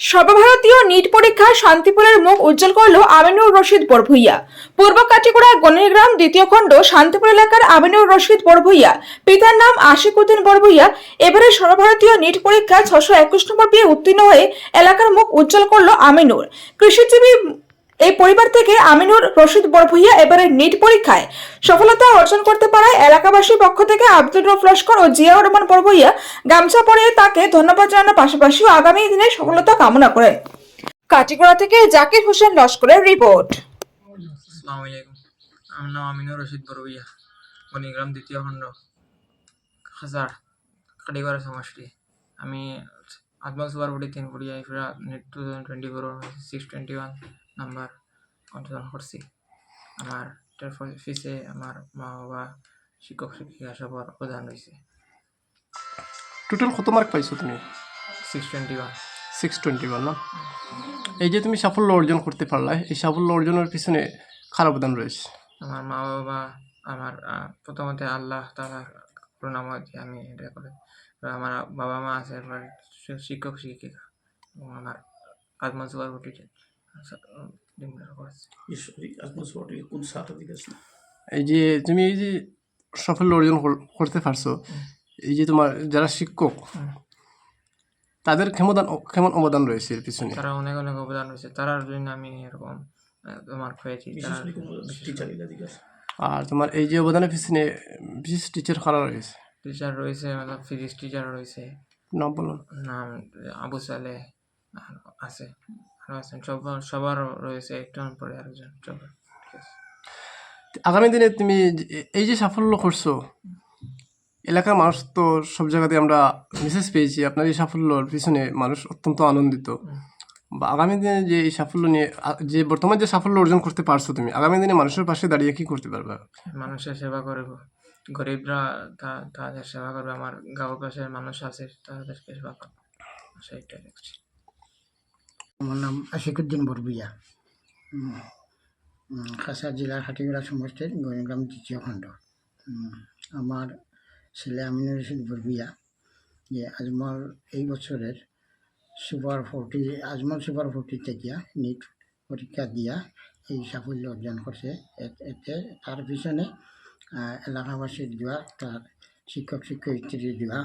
সর্বভারতীয় নিট পরীক্ষা শান্তিপুরের মুখ উজ্জ্বল করল আমিনুর রশিদ বড়ভুইয়া পূর্ব কাটিগড়া গণিগ্রাম দ্বিতীয় খণ্ড শান্তিপুর এলাকার আমিনুর রশিদ বড়ভুইয়া পিতার নাম আশিক উদ্দিন বড়ভুইয়া এবারে সর্বভারতীয় নিট পরীক্ষা ছশো একুশ নম্বর পেয়ে উত্তীর্ণ হয়ে এলাকার মুখ উজ্জ্বল করল আমিনুর। কৃষিজীবী এই পরিবার থেকে আমিনুর রশিদ বড়ভুইয়া এবারে নিট পরীক্ষায় সফলতা অর্জন করতে পারায় এলাকাবাসীর পক্ষ থেকে আব্দুল রফ লস্কর ও জিয়াউর রহমান বড়ভুইয়া গামছা পরিয়ে তাকে ধন্যবাদ জানানোর পাশাপাশি আগামী দিনে সফলতা কামনা করেন কাটিগড়া থেকে জাকির হোসেন লস্করের রিপোর্ট। আমার নাম আমিনুর রশিদ বড়বইয়া গণিগ্রাম দ্বিতীয় খণ্ড হাজার কাটিগড়া সমষ্টি। আমি NET two thousand twenty four six twenty one number অর্জন করছি আমার এটার ফিসে আমার মা বাবা শিক্ষক শিক্ষিকা সবার অবদান রয়েছে টোটাল কত মার্ক পাইছো তুমি? Six twenty one six twenty one না? এই যে তুমি সাফল্য অর্জন করতে পারলে এই সাফল্য অর্জনের পিছনে কার অবদান রয়েছে। আমার মা বাবা আমার প্রথমত আল্লাহ তালা প্রণামত যে আমি এটা করে আমার বাবা মা আছে শি- শিক্ষক শিক্ষিকা এবং আমার কোন দিকে আছে এই যে তুমি এই যে সাফল্য অর্জন করতে পারছ এই যে তোমার যারা শিক্ষক তাদের কেমন কেমন অবদান রয়েছে এর পিছনে? তারা অনেক অনেক অবদান রয়েছে। তারার জন্য আমি এরকম তোমার হয়েছি আর তোমার এই যে অবদানের পিছনে বিশেষ টিচার কারা রয়েছে? টিচার রয়েছে মানে ফিজিক্স টিচার রয়েছে। নাম বলুন নাম আবু সালে আর আছে আরও আছেন সবার সবার রয়েছে একজন পরে আরেকজন সবার। আগামী দিনে তুমি এই যে সাফল্য করছ এলাকার মানুষ তো সব জায়গাতে আমরা মেসেজ পেয়েছি। আপনার এই সাফল্যর পিছনে মানুষ অত্যন্ত আনন্দিত। আগামী দিনে যে এই সাফল্য নিয়ে যে বর্তমান যে সাফল্য অর্জন করতে পারছ তুমি আগামী দিনে মানুষের পাশে দাঁড়িয়ে কি করতে পারবে? মানুষের সেবা করব। গরিবরা তা- তাদের সেবা করবে আমার গাঁও পাশের মানুষ আছে তাদেরকে সেবা করব। সেইটাই দেখছি আমার নাম আশিকুদ্দিন বরবুইয়া। খাসা জেলার হাটিগড়া সমষ্টির গণগ্রাম দ্বিতীয় খণ্ড। আমার ছেলে আমিনুর রশিদ বরবুইয়া যে আজমল এই বছরের super forty, Ajmal super forty থেকে নিট পরীক্ষা দিয়া এই সাফল্য অর্জন করছে। এতে তার পিছনে এলাকাবাসীর দেওয়া তার শিক্ষক শিক্ষয়িত্রীর দেওয়া